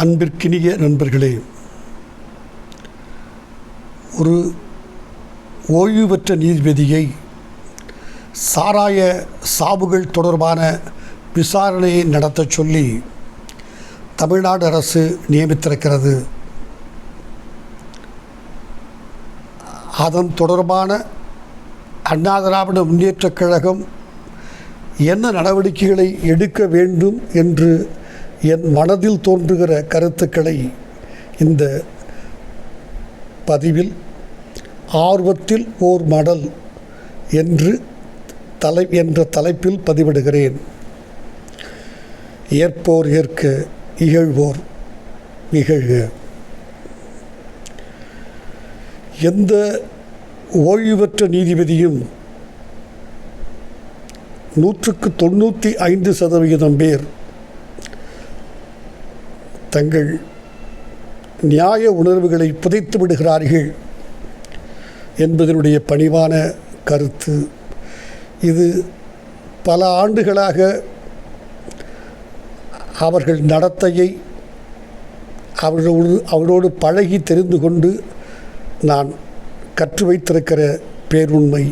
அன்பிற்கினிய நண்பர்களே ஒரு ஓய்வு பெற்ற நீதிபதியை சாராய சாவுகள் தொடர்பான விசாரணையை நடத்தச் சொல்லி தமிழ்நாடு அரசு நியமித்திருக்கிறது. அதன் தொடர்பான அண்ணா திராவிட முன்னேற்றக் கழகம் என்ன நடவடிக்கைகளை எடுக்க வேண்டும் என்று என் மனதில் தோன்றுகிற கருத்துக்களை இந்த பதிவில் ஆர்வத்தில் ஓர் மடல் என்று தலை என்ற தலைப்பில் பதிவிடுகிறேன். ஏற்போர் ஏற்க இகழ்வோர் இகழ்க. எந்த ஓய்வு பெற்ற நீதிபதியும் நூற்றுக்கு தொண்ணூற்றி ஐந்து சதவிகிதம் பேர் தங்கள் நியாய உணர்வுகளை புதைத்து விடுகிறார்கள் என்பதனுடைய பணிவான கருத்து. இது பல ஆண்டுகளாக அவர்கள் நடத்தையை அவர்களோடு அவரோடு பழகி தெரிந்து கொண்டு நான் கற்று வைத்திருக்கிற பேருண்மை.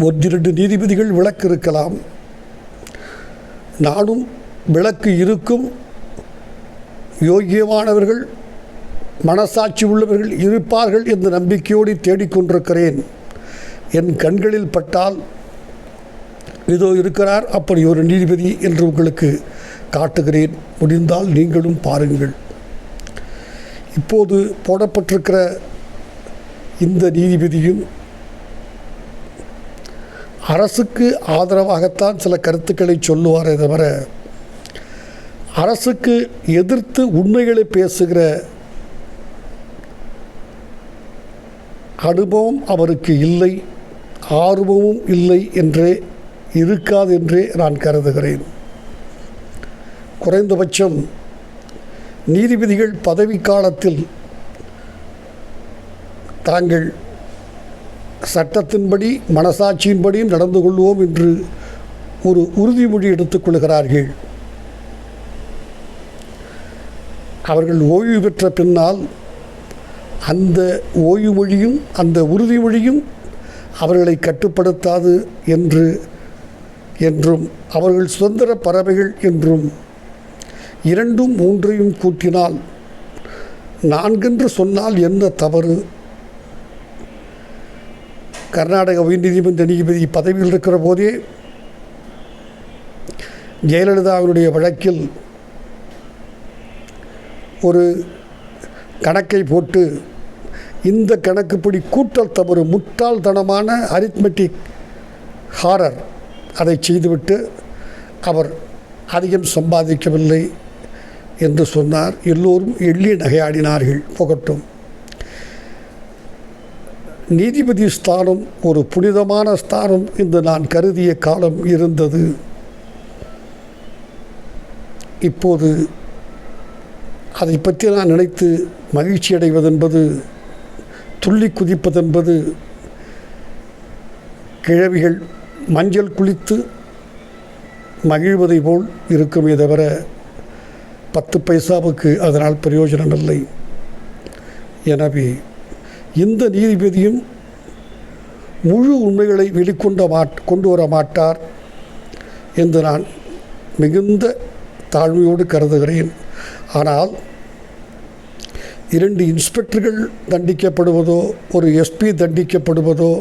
ஒன்றிரண்டு நீதிபதிகள் விளக்கு இருக்கலாம் நானும் விளக்கு இருக்கும். யோக்கியமானவர்கள் மனசாட்சி உள்ளவர்கள் இருப்பார்கள் என்ற நம்பிக்கையோடு தேடிக்கொண்டிருக்கிறேன் என் கண்களில் பட்டால் இதோ இருக்கிறார். அப்படி ஒரு நீதிபதி என்று உங்களுக்கு காட்டுகிறேன். முடிந்தால் நீங்களும் பாருங்கள். இப்போது போடப்பட்டிருக்கிற இந்த நீதிபதியும் அரசுக்கு ஆதரவாகத்தான் சில கருத்துக்களை சொல்லுவாரே தவிர அரசுக்கு எதிர்த்து உண்மைகளை பேசுகிற அனுபவம் அவருக்கு இல்லை ஆர்வமும் இல்லை என்றே இருக்காது என்றே நான் கருதுகிறேன். குறைந்தபட்சம் நீதிபதிகள் பதவிக்காலத்தில் தாங்கள் சட்டத்தின்படி மனசாட்சியின்படியும் நடந்து கொள்வோம் என்று ஒரு உறுதிமொழி எடுத்துக்கொள்கிறார்கள் அவர்கள் ஓய்வு பெற்ற பின்னால் அந்த ஓய்வு மொழியும் அந்த உறுதிமொழியும் அவர்களை கட்டுப்படுத்தாது என்று என்றும் அவர்கள் சுதந்திர பறவைகள் என்றும் இரண்டும் மூன்றையும் கூட்டினால் நான்கென்று சொன்னால் என்ன தவறு? கர்நாடக உயர்நீதிமன்ற நீதிபதி பதவியில் இருக்கிற போதே ஜெயலலிதாவினுடைய வழக்கில் ஒரு கணக்கை போட்டு இந்த கணக்குப்படி கூட்டல் தவறு முட்டாள்தனமான அரித்மெட்டிக் ஹாரர் அதை செய்துவிட்டு அவர் அதிகம் சம்பாதிக்கவில்லை என்று சொன்னார். எல்லோரும் எள்ளி நகையாடினார்கள் புகட்டும். நீதிபதி ஸ்தானம் ஒரு புனிதமான ஸ்தானம் என்று நான் கருதிய காலம் இருந்தது. இப்போது அதை பற்றி நான் நினைத்து மகிழ்ச்சி அடைவதென்பது துள்ளி குதிப்பதென்பது கிழவிகள் மஞ்சள் குளித்து மகிழ்வதை போல் இருக்குமே தவிர பத்து பைசாவுக்கு அதனால் பிரயோஜனம் இல்லை. எனவே இந்த நீதிபதியும் முழு உண்மைகளை வெளிக்கொண்ட மாட் கொண்டு வர மாட்டார் என்று நான் மிகுந்த தாழ்மையோடு கருதுகிறேன். ஆனால் இரண்டு இன்ஸ்பெக்டர்கள் தண்டிக்கப்படுவதோ ஒரு எஸ்பி தண்டிக்கப்படுவதோ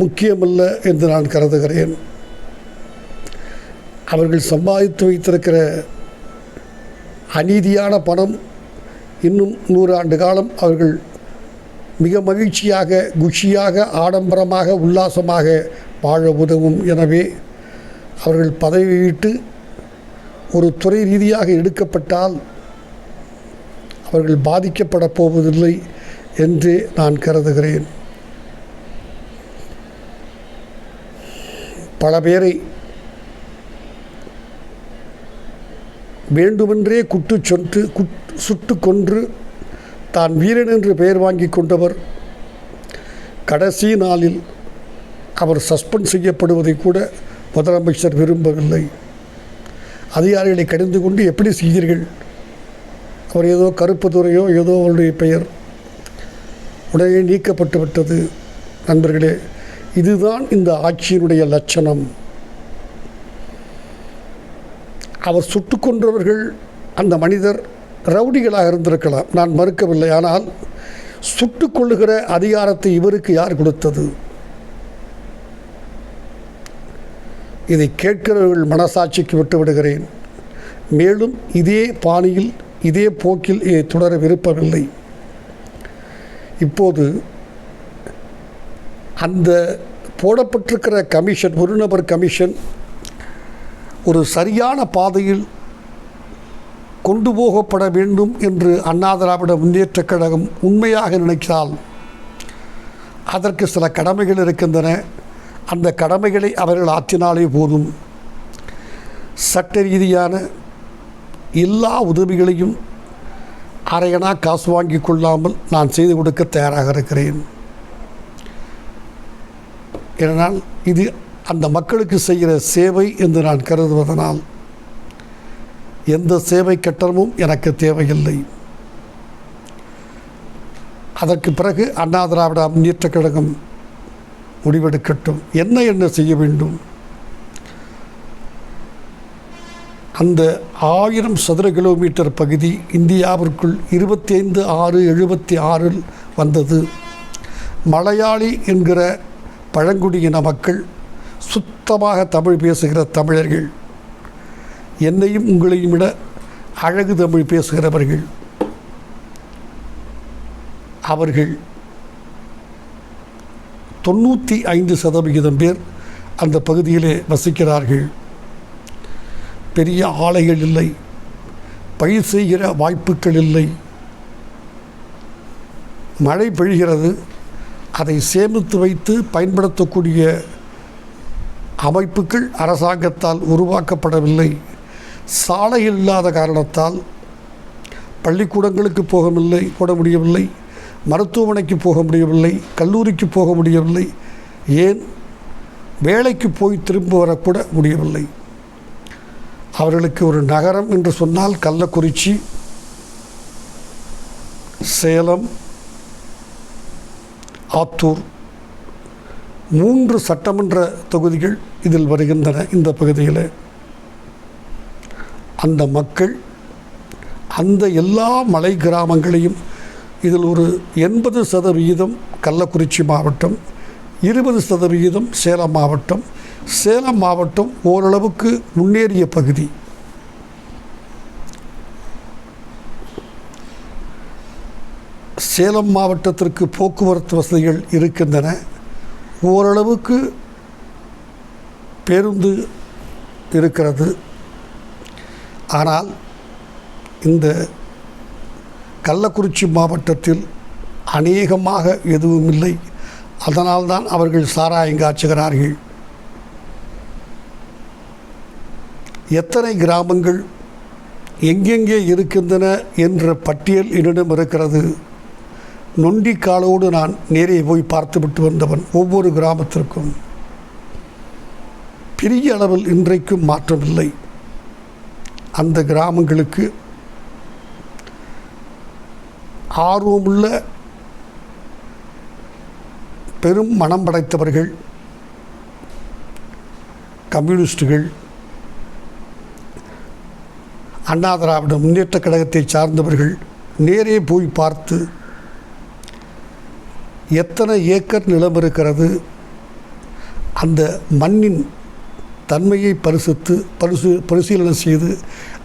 முக்கியமல்ல என்று நான் கருதுகிறேன். அவர்கள் சம்பாதித்து வைத்திருக்கிற அநீதியான பணம் இன்னும் நூறாண்டு காலம் அவர்கள் மிக மகிழ்ச்சியாக குஷியாக ஆடம்பரமாக உல்லாசமாக வாழ உதவும். எனவே அவர்கள் பதவி விட்டு ஒரு துறை ரீதியாக எடுக்கப்பட்டால் அவர்கள் பாதிக்கப்பட போவதில்லை என்று நான் கருதுகிறேன். பல பேரை வேண்டுமென்றே குட்டு சொன்று குட் சுட்டு கொன்று தான் வீரன் என்று பெயர் வாங்கி கொண்டவர். கடைசி நாளில் அவர் சஸ்பெண்ட் செய்யப்படுவதை கூட முதலமைச்சர் விரும்பவில்லை. அதிகாரிகளை கடிந்து கொண்டு எப்படி செய்தீர்கள்? அவர் ஏதோ கருப்பு துறையோ ஏதோ அவருடைய பெயர். உடனே நீக்கப்பட்டு விட்டது. நண்பர்களே இதுதான் இந்த ஆட்சியினுடைய லட்சணம். அவர் சுட்டு கொன்றவர்கள் அந்த மனிதர் ரவுடிகளாக இருந்திருக்கலாம். நான் மறுக்கவில்லை. ஆனால் சுட்டு கொள்ளுகிற அதிகாரத்தை இவருக்கு யார் கொடுத்தது? இதை கேட்கிறவர்கள் மனசாட்சிக்கு விட்டு விடுகிறேன். மேலும் இதே பாணியில் இதே போக்கில் இதை தொடர விருப்பமில்லை. இப்போது அந்த போடப்பட்டிருக்கிற கமிஷன் ஒரு நபர் கமிஷன் ஒரு சரியான பாதையில் கொண்டு போகப்பட வேண்டும் என்று அண்ணா திராவிட முன்னேற்றக் கழகம் உண்மையாக நினைத்தால் அதற்கு சில கடமைகள் இருக்கின்றன. அந்த கடமைகளை அவர்கள் ஆற்றினாலே போதும். சட்ட ரீதியான எல்லா உதவிகளையும் அரையனா காசு வாங்கி கொள்ளாமல் நான் செய்து கொடுக்க தயாராக இருக்கிறேன். ஏனால் இது அந்த மக்களுக்கு செய்கிற சேவை என்று நான் கருதுவதனால் எந்த சேவை கட்டணமும் எனக்கு தேவையில்லை. அதற்கு பிறகு அண்ணா திராவிட முன்னேற்ற கழகம் முடிவெடுக்கட்டும். என்ன என்ன செய்ய வேண்டும்? அந்த ஆயிரம் சதுர கிலோமீட்டர் பகுதி இந்தியாவிற்குள் இருபத்தி ஐந்து ஆறு எழுபத்தி ஆறில் வந்தது. மலையாளி என்கிற பழங்குடியின மக்கள் சுத்தமாக தமிழ் பேசுகிற தமிழர்கள். என்னையும் உங்களையும் விட அழகு தமிழ் பேசுகிறவர்கள். அவர்கள் தொண்ணூற்றி ஐந்து சதவிகிதம் பேர் அந்த பகுதியிலே வசிக்கிறார்கள். பெரிய ஆலைகள் இல்லை பயிர் செய்கிற வாய்ப்புகள் இல்லை. மழை பெய்கிறது அதை சேமித்து வைத்து பயன்படுத்தக்கூடிய அமைப்புகள் அரசாங்கத்தால் உருவாக்கப்படவில்லை. சாலைகள் இல்லாத காரணத்தால் பள்ளிக்கூடங்களுக்கு போகவில்லை போட முடியவில்லை. மருத்துவமனைக்கு போக முடியவில்லை கல்லூரிக்கு போக முடியவில்லை ஏன் வேலைக்கு போய் திரும்ப வரக்கூட முடியவில்லை. அவர்களுக்கு ஒரு நகரம் என்று சொன்னால் கள்ளக்குறிச்சி சேலம் ஆத்தூர் மூன்று சட்டமன்ற தொகுதிகள் இதில் வருகின்றன இந்த பகுதியில். அந்த மக்கள் அந்த எல்லா மலை கிராமங்களையும் இதில் ஒரு எண்பது சதவிகிதம் கள்ளக்குறிச்சி மாவட்டம் இருபது சதவிகிதம் சேலம் மாவட்டம். சேலம் மாவட்டம் ஓரளவுக்கு முன்னேறிய பகுதி. சேலம் மாவட்டத்திற்கு போக்குவரத்து வசதிகள் இருக்கின்றன. ஓரளவுக்கு பேருந்து இருக்கிறது. ஆனால் இந்த கள்ளக்குறிச்சி மாவட்டத்தில் அநேகமாக எதுவும் இல்லை அதனால்தான் அவர்கள் சாராயம் காய்ச்சுகிறார்கள். எத்தனை கிராமங்கள் எங்கெங்கே இருக்கின்றன என்ற பட்டியல் என்னிடம் இருக்கிறது. நொண்டி காலோடு நான் நேரே போய் பார்த்துவிட்டு வந்தவன் ஒவ்வொரு கிராமத்திற்கும். பெரிய அளவில் இன்றைக்கும் மாற்றமில்லை. அந்த கிராமங்களுக்கு ஆர்வமுள்ள பெரும் மனம் படைத்தவர்கள் கம்யூனிஸ்டுகள் அண்ணா திராவிட முன்னேற்ற கழகத்தை சார்ந்தவர்கள் நேரே போய் பார்த்து எத்தனை ஏக்கர் நிலம் இருக்கிறது அந்த மண்ணின் தன்மையை பரிசுத்து பரிசு பரிசீலனை செய்து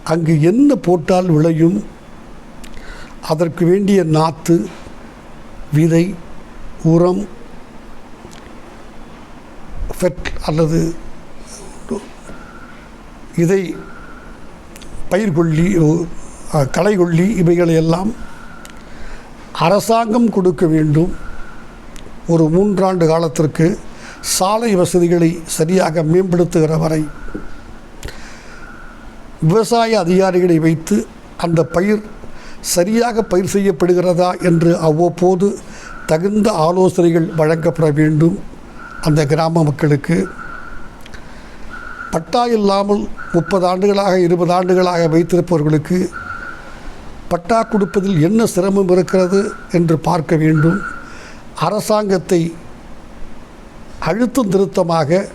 அங்கு என்ன போட்டால் விளையும் அதற்கு வேண்டிய நாற்று விதை உரம் ஃபெட் அல்லது இதை பயிர்கொல்லி அஹ், களைகொல்லி இவைகளை எல்லாம் அரசாங்கம் கொடுக்க வேண்டும். ஒரு மூன்றாண்டு காலத்திற்கு சாலை வசதிகளை சரியாக மேம்படுத்துகிற வரை விவசாய அதிகாரிகளை வைத்து அந்த பயிர் சரியாக பயிர் செய்யப்படுகிறதா என்று அவ்வப்போது தகுந்த ஆலோசனைகள் வழங்கப்பட வேண்டும் அந்த கிராம மக்களுக்கு. பட்டா இல்லாமல் முப்பது ஆண்டுகளாக இருபது ஆண்டுகளாக வைத்திருப்பவர்களுக்கு பட்டா கொடுப்பதில் என்ன சிரமம் இருக்கிறது என்று பார்க்க வேண்டும். அரசாங்கத்தை அழுத்தம் திருத்தமாக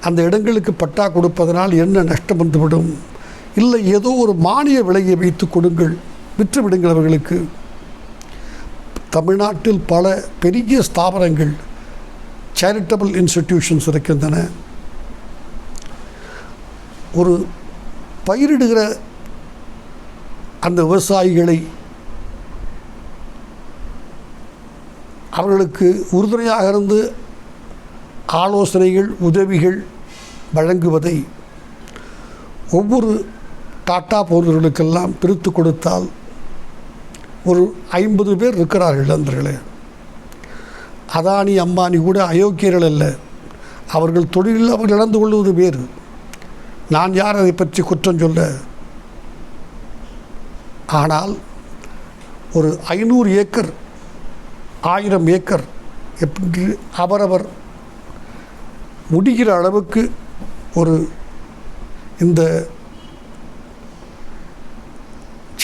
அந்த இடங்களுக்கு பட்டா கொடுப்பதனால் என்ன நஷ்டம் வந்துவிடும்? இல்லை ஏதோ ஒரு மானிய விலையை வைத்து கொடுங்கள். விற்றுவிடுங்கள் அவர்களுக்கு. தமிழ்நாட்டில் பல பெரிய ஸ்தாபனங்கள் சேரிட்டபிள் இன்ஸ்டிடியூஷன்ஸ் இருக்கின்றன. ஒரு பயிரிடுகிற அந்த விவசாயிகளை அவர்களுக்கு உறுதுணையாக இருந்து ஆலோசனைகள் உதவிகள் வழங்குவதை ஒவ்வொரு டாட்டா போன்றவர்களுக்கெல்லாம் பிரித்து கொடுத்தால் ஒரு ஐம்பது பேர் இருக்கிறார்கள் நண்பர்களே. அதானி அம்பானி கூட அயோக்கியர்கள் அல்ல. அவர்கள் தொழிலில் அவர்கள் இழந்து கொள்வது வேறு. நான் யார் அதை பற்றி குற்றம் சொல்ல? ஆனால் ஒரு ஐநூறு ஏக்கர் ஆயிரம் ஏக்கர் என்று அவரவர் முடிகிற அளவுக்கு ஒரு இந்த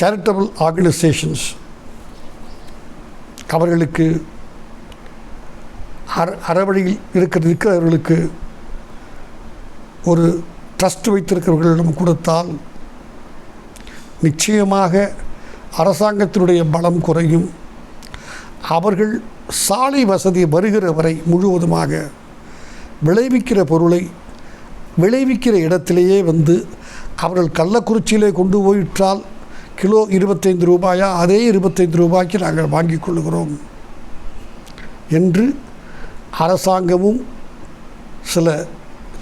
சேரிட்டபிள் ஆர்கனைசேஷன்ஸ் அவர்களுக்கு அற அறவழியில் இருக்கிற இருக்கிறவர்களுக்கு ஒரு ட்ரஸ்ட் வைத்திருக்கிறவர்களிடம் கொடுத்தால் நிச்சயமாக அரசாங்கத்தினுடைய பலம் குறையும். அவர்கள் சாலை வசதி வருகிற வரை முழுவதுமாக விளைவிக்கிற பொருளை விளைவிக்கிற இடத்திலேயே வந்து அவர்கள் கள்ளக்குறிச்சியிலே கொண்டு போயிற்றால் கிலோ இருபத்தைந்து ரூபாயா? அதே இருபத்தைந்து ரூபாய்க்கு நாங்கள் வாங்கிக் கொள்கிறோம் என்று அரசாங்கமும் சில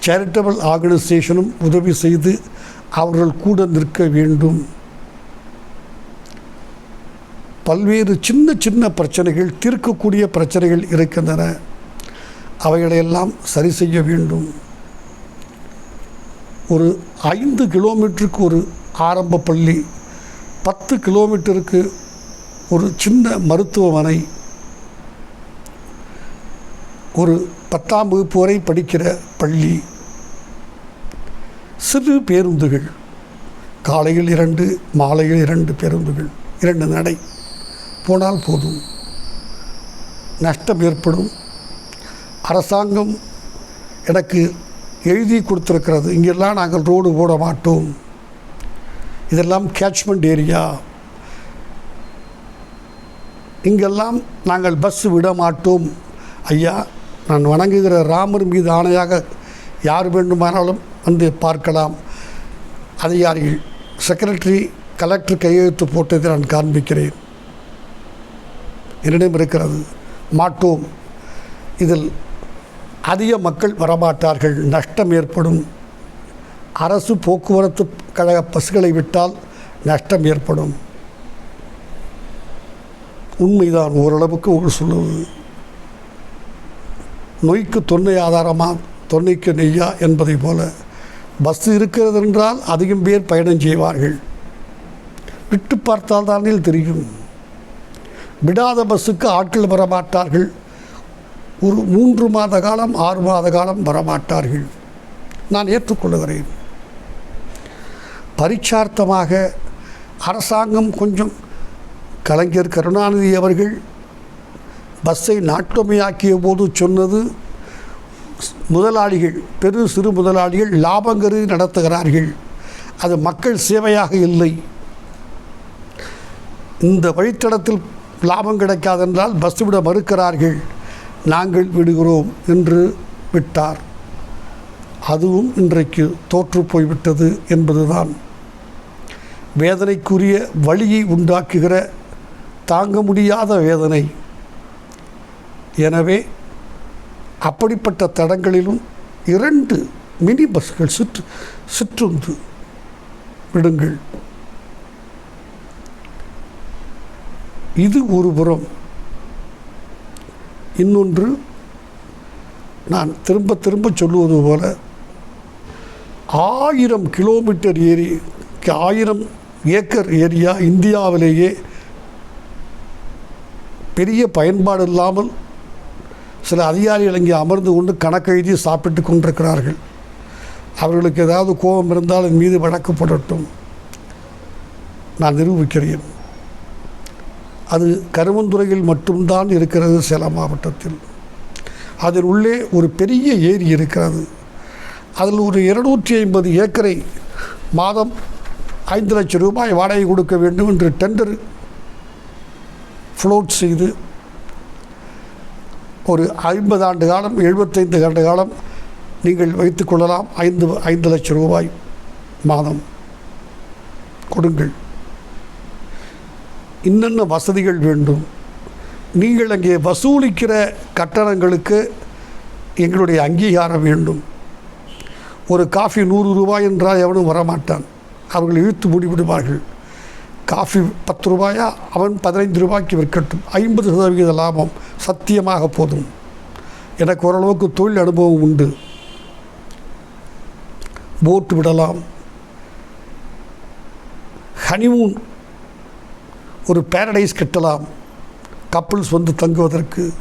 சேரிட்டபிள் ஆர்கனைசேஷனும் உதவி செய்து அவர்கள் கூட நிற்க வேண்டும். பல்வேறு சின்ன சின்ன பிரச்சனைகள் தீர்க்கக்கூடிய பிரச்சனைகள் இருக்கின்றன. அவைகளையெல்லாம் சரி செய்ய வேண்டும். ஒரு ஐந்து கிலோமீட்டருக்கு ஒரு ஆரம்ப பள்ளி பத்து கிலோமீட்டருக்கு ஒரு சின்ன மருத்துவமனை ஒரு பத்தாம் வகுப்பு வரை படிக்கிற பள்ளி சிறு பேருந்துகள் காலையில் இரண்டு மாலையில் இரண்டு பேருந்துகள் இரண்டு நடை போனால் போதும். நஷ்டம் ஏற்படும். அரசாங்கம் எனக்கு எழுதி கொடுத்துருக்கிறது. இங்கெல்லாம் நாங்கள் ரோடு போட மாட்டோம். இதெல்லாம் கேட்ச்மெண்ட் ஏரியா இங்கெல்லாம் நாங்கள் பஸ் விட மாட்டோம் ஐயா நான் வணங்குகிற ராமர் மீது ஆணையாக யார் வேண்டுமானாலும் வந்து பார்க்கலாம். அதிகாரிகள் செக்ரட்டரி கலெக்டர் கையெழுத்து போட்டதை நான் காண்பிக்கிறேன். என்னிடம் இருக்கிறது மாட்டோம். இதில் அதிக மக்கள் வரமாட்டார்கள். நஷ்டம் ஏற்படும். அரசு போக்குவரத்து கழக பஸ்களை விட்டால் நஷ்டம் ஏற்படும். உண்மைதான் ஓரளவுக்கு ஒரு சொல்லுவது. நொய்க்கு தொன்னை ஆதாரமா தொன்னைக்கு நெய்யா என்பதை போல பஸ் இருக்கிறது என்றால் அதிகம் பேர் பயணம் செய்வார்கள். விட்டு பார்த்தால் தானே தெரியும். விடாத பஸ்ஸுக்கு ஆட்கள் வரமாட்டார்கள். ஒரு மூன்று மாத காலம் ஆறு மாத காலம் வரமாட்டார்கள். நான் ஏற்றுக்கொள்கிறேன். பரீட்சார்த்தமாக அரசாங்கம் கொஞ்சம் கலைஞர் கருணாநிதி அவர்கள் பஸ்ஸை நாட்டுமையாக்கிய போது சொன்னது முதலாளிகள் பெரு சிறு முதலாளிகள் லாபம் நடத்துகிறார்கள். அது மக்கள் சேவையாக இல்லை. இந்த வழித்தடத்தில் லாபம் கிடைக்காதென்றால் பஸ் விட மறுக்கிறார்கள். நாங்கள் விடுகிறோம் என்று விட்டார். அதுவும் இன்றைக்கு தோற்று போய்விட்டது என்பதுதான். வேதனைக்குரிய வழியை உண்டாக்குகிற தாங்க முடியாத வேதனை. எனவே அப்படிப்பட்ட தடங்களிலும் இரண்டு மினி பஸ்கள் சுற்று சுற்றுந்து விடுங்கள். இது ஒரு புறம். இன்னொன்று நான் திரும்ப திரும்ப சொல்லுவது போல ஆயிரம் கிலோமீட்டர் ஏரி ஆயிரம் ஏக்கர் ஏரியா இந்தியாவிலேயே பெரிய பயன்பாடு இல்லாமல் சில அதிகாரிகள் இங்கே அமர்ந்து கொண்டு கணக்கெழுதி சாப்பிட்டு கொண்டிருக்கிறார்கள். அவர்களுக்கு ஏதாவது கோபம் இருந்தால் என் மீது வழக்கு போடட்டும். நான் நிரூபிக்கிறேன். அது கருமந்துறையில் மட்டும்தான் இருக்கிறது சேலம் மாவட்டத்தில். அதில் உள்ளே ஒரு பெரிய ஏரி இருக்கிறது. அதில் ஒரு இருநூற்றி ஐம்பது ஏக்கரை மாதம் ஐந்து லட்சம் ரூபாய் வாடகை கொடுக்க வேண்டும் என்று டெண்டர் ஃப்ளோட் செய்து ஒரு ஐம்பது ஆண்டு காலம் எழுபத்தைந்து ஆண்டு காலம் நீங்கள் வைத்துக் கொள்ளலாம். ஐந்து ஐந்து லட்சம் ரூபாய் மாதம் கொடுங்கள். இன்னென்ன வசதிகள் வேண்டும்? நீங்கள் அங்கே வசூலிக்கிற கட்டணங்களுக்கு எங்களுடைய அங்கீகாரம் வேண்டும். ஒரு காஃபி நூறு ரூபாய் என்றால் எவனும் வரமாட்டான். அவர்கள் இழுத்து மூடிவிடுவார்கள். காஃபி பத்து ரூபாயா? அவன் பதினைந்து ரூபாய்க்கு விற்கட்டும். ஐம்பது சதவிகித லாபம் சத்தியமாக போதும். எனக்கு ஓரளவுக்கு தொழில் அனுபவம் உண்டு. போட்டு விடலாம். ஹனிமூன் ஒரு பேரடைஸ் கட்டலாம். கப்பல்ஸ் வந்து தங்குவதற்கு.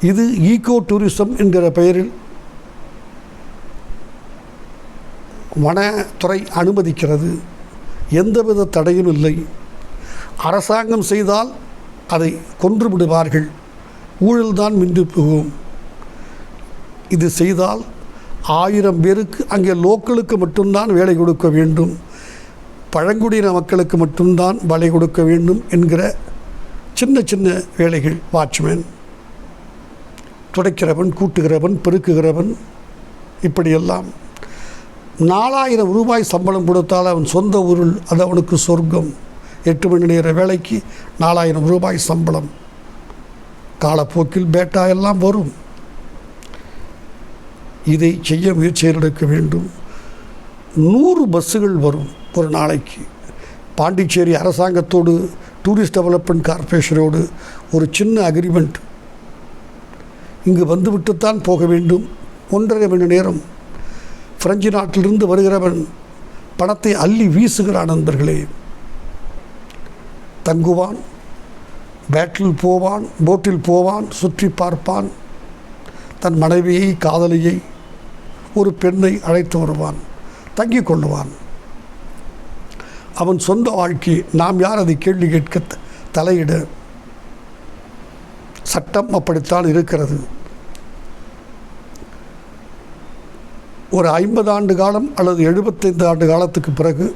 இது ஈகோ டூரிசம் என்கிற பெயரில் வனத்துறை அனுமதிக்கிறது. எந்தவித தடையும் இல்லை. அரசாங்கம் செய்தால் அதை கொன்று விடுவார்கள். ஊழல்தான் மின்று போகும். இது செய்தால் ஆயிரம் பேருக்கு அங்கே லோக்கலுக்கு மட்டும்தான் வேலை கொடுக்க வேண்டும். பழங்குடியின மக்களுக்கு மட்டும்தான் வலை கொடுக்க வேண்டும் என்கிற சின்ன சின்ன வேலைகள் வாட்ச்மேன். துடைக்கிறவன் கூட்டுகிறவன் பெருக்குகிறவன் இப்படியெல்லாம். நாலாயிரம் ரூபாய் சம்பளம் கொடுத்தால் அவன் சொந்த ஊரில் அது அவனுக்கு சொர்க்கம். எட்டு மணி நேர வேலைக்கு நாலாயிரம் ரூபாய் சம்பளம். காலப்போக்கில் பேட்டா எல்லாம் வரும். இதை செய்ய முயற்சி எடுக்க வேண்டும். நூறு பஸ்ஸுகள் வரும் ஒரு நாளைக்கு. பாண்டிச்சேரி அரசாங்கத்தோடு டூரிஸ்ட் டெவலப்மெண்ட் கார்ப்பரேஷனோடு ஒரு சின்ன அக்ரிமெண்ட் இங்கு வந்துவிட்டுத்தான் போக வேண்டும். ஒன்றரை மணி நேரம். பிரெஞ்சு நாட்டிலிருந்து வருகிறவன் பணத்தை அள்ளி வீசுகிறான் நண்பர்களே. தங்குவான் பேட்டில் போவான் போட்டில் போவான் சுற்றி பார்ப்பான். தன் மனைவியை காதலியை ஒரு பெண்ணை அழைத்து வருவான் தங்கி கொள்ளுவான். அவன் சொந்த வாழ்க்கை நாம் யார் அதை கேள்வி கேட்க தலையிட சட்டம் அப்படித்தான் இருக்கிறது. ஒரு ஐம்பது ஆண்டு காலம் அல்லது எழுபத்தைந்து ஆண்டு காலத்துக்கு பிறகு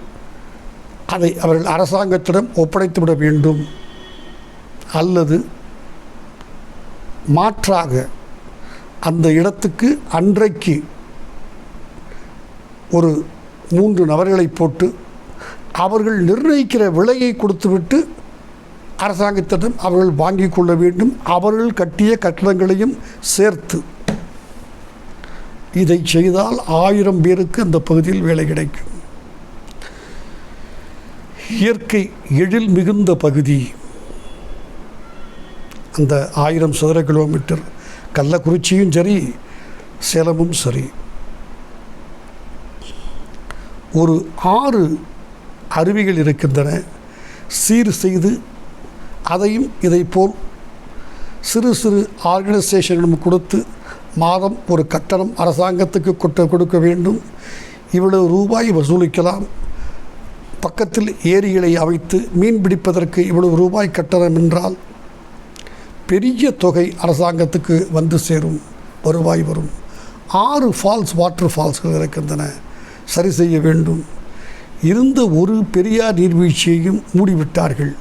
அதை அவர்கள் அரசாங்கத்திடம் ஒப்படைத்து விட வேண்டும். அல்லது மாற்றாக அந்த இடத்துக்கு அன்றைக்கு ஒரு மூன்று நபர்களை போட்டு அவர்கள் நிர்ணயிக்கிற விலையை கொடுத்துவிட்டு அரசாங்கத்திடம் அவர்கள் வாங்கிக் கொள்ள வேண்டும். அவர்கள் கட்டிய கட்டடங்களையும் சேர்த்து இதை செய்தால் ஆயிரம் பேருக்கு அந்த பகுதியில் வேலை கிடைக்கும். இயற்கை எழில் மிகுந்த பகுதி. அந்த ஆயிரம் சதுர கிலோமீட்டர் கள்ளக்குறிச்சியும் சரி சேலமும் சரி. ஒரு ஆறு அருவிகள் இருக்கின்றன. சீர் செய்து அதையும் இதைப்போல் சிறு சிறு ஆர்கனைசேஷனிடம் கொடுத்து மாதம் ஒரு கட்டணம் அரசாங்கத்துக்கு கொட்ட கொடுக்க வேண்டும். இவ்வளவு ரூபாய் வசூலிக்கலாம். பக்கத்தில் ஏரிகளை அமைத்து மீன் பிடிப்பதற்கு இவ்வளவு ரூபாய் கட்டணம் என்றால் பெரிய தொகை அரசாங்கத்துக்கு வந்து சேரும். வருவாய் வரும். ஆறு ஃபால்ஸ் வாட்டர் ஃபால்ஸ்கள் இருக்கின்றன. சரி செய்ய வேண்டும். இருந்த ஒரு பெரியார் நீர்வீழ்ச்சியையும் மூடிவிட்டார்கள்.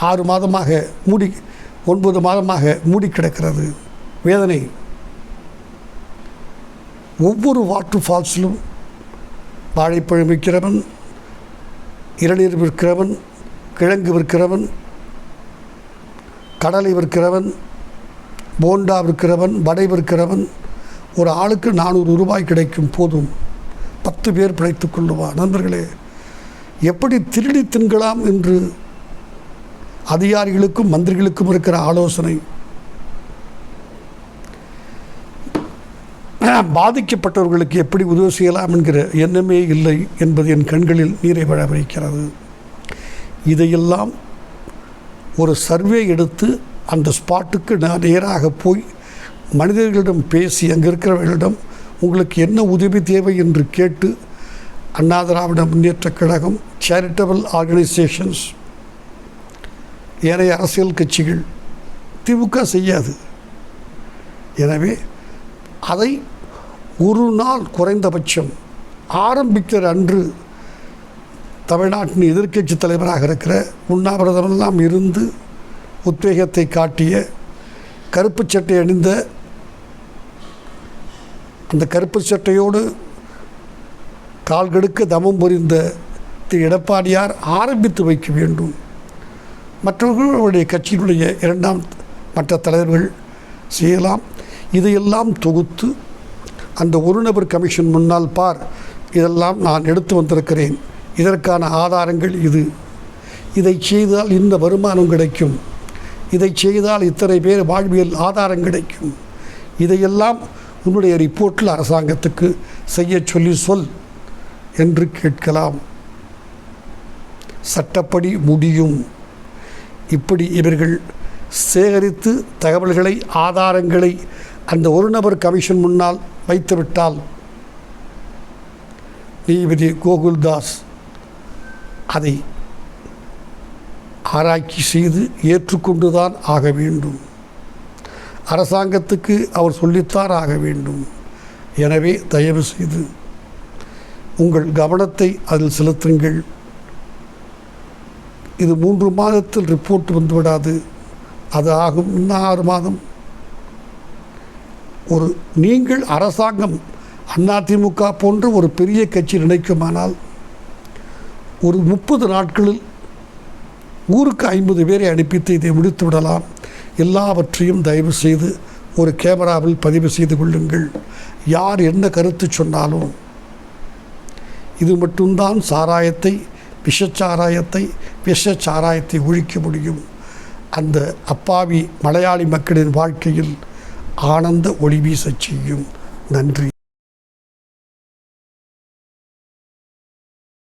ஆறு மாதமாக மூடி ஒன்பது மாதமாக மூடி கிடக்கிறது. வேதனை. ஒவ்வொரு வாட்டர் ஃபால்ஸிலும் வாழைப்பழம் விற்கிறவன் இளநீர் விற்கிறவன் கிழங்கு விற்கிறவன் கடலை விற்கிறவன் போண்டா விற்கிறவன் வடை விற்கிறவன் ஒரு ஆளுக்கு நானூறு ரூபாய் கிடைக்கும் போதும் பத்து பேர் பிழைத்து கொள்ளுவான் நண்பர்களே எப்படி திருடி தின்கலாம் என்று அதிகாரிகளுக்கும் மந்திரிகளுக்கும் இருக்கிற ஆலோசனை பாதிக்கப்பட்டவர்களுக்கு எப்படி உதவி செய்யலாம் என்கிற எண்ணமே இல்லை என்பது என் கண்களில் நீரை வழ வைக்கிறது இதையெல்லாம் ஒரு சர்வே எடுத்து அந்த ஸ்பாட்டுக்கு நான் நேராக போய் மனிதர்களிடம் பேசி அங்கே இருக்கிறவர்களிடம் உங்களுக்கு என்ன உதவி தேவை என்று கேட்டு அண்ணா திராவிட முன்னேற்ற கழகம் சேரிட்டபிள் ஆர்கனைசேஷன்ஸ் ஏனைய அரசியல் கட்சிகள் திமுக செய்யாது. எனவே அதை ஒரு நாள் குறைந்தபட்சம் ஆரம்பிக்கிற அன்று தமிழ்நாட்டின் எதிர்க்கட்சி தலைவராக இருக்கிற உண்ணாவிரதமெல்லாம் இருந்து உத்வேகத்தை காட்டிய கருப்பு சட்டை அணிந்த அந்த கருப்பு சட்டையோடு கால்கெடுக்க தமம் புரிந்த திரு எடப்பாடியார் ஆரம்பித்து வைக்க வேண்டும். மற்றவர்கள் அவருடைய கட்சியினுடைய இரண்டாம் மற்ற தலைவர்கள் செய்யலாம். இதையெல்லாம் தொகுத்து அந்த ஒரு நபர் கமிஷன் முன்னால் பார் இதெல்லாம் நான் எடுத்து வந்திருக்கிறேன். இதற்கான ஆதாரங்கள் இது. இதை செய்தால் இந்த வருமானம் கிடைக்கும். இதை செய்தால் இத்தனை பேர் வாழ்வியல் ஆதாரம் கிடைக்கும். இதையெல்லாம் உன்னுடைய ரிப்போர்ட்டில் அரசாங்கத்துக்கு செய்ய சொல்லி சொல் என்று கேட்கலாம். சட்டப்படி முடியும். இப்படி இவர்கள் சேகரித்து தகவல்களை ஆதாரங்களை அந்த ஒரு நபர் கமிஷன் முன்னால் வைத்துவிட்டால் நீதிபதி கோகுல்தாஸ் அதை ஆராய்ச்சி செய்து ஏற்றுக்கொண்டுதான் ஆக வேண்டும். அரசாங்கத்துக்கு அவர் சொல்லித்தான் ஆக வேண்டும். எனவே தயவு செய்து உங்கள் கவனத்தை அதில் செலுத்துங்கள். இது மூன்று மாதத்தில் ரிப்போர்ட் வந்துவிடாது. அது ஆகும். இன்னும் ஆறு மாதம். ஒரு நீங்கள் அரசாங்கம் அதிமுக போன்ற ஒரு பெரிய கட்சி நினைக்குமானால் ஒரு முப்பது நாட்களில் ஊருக்கு ஐம்பது பேரை அனுப்பித்து இதை முடித்து விடலாம். எல்லாவற்றையும் தயவு செய்து ஒரு கேமராவில் பதிவு செய்து கொள்ளுங்கள். யார் என்ன கருத்து சொன்னாலும் இது மட்டும்தான் சாராயத்தை விஷச்சாராயத்தை விஷச்சாராயத்தை ஒழிக்க முடியும். அந்த அப்பாவி மலையாளி மக்களின் வாழ்க்கையில் ஆனந்த ஒளி வீசச் செய்யும். நன்றி.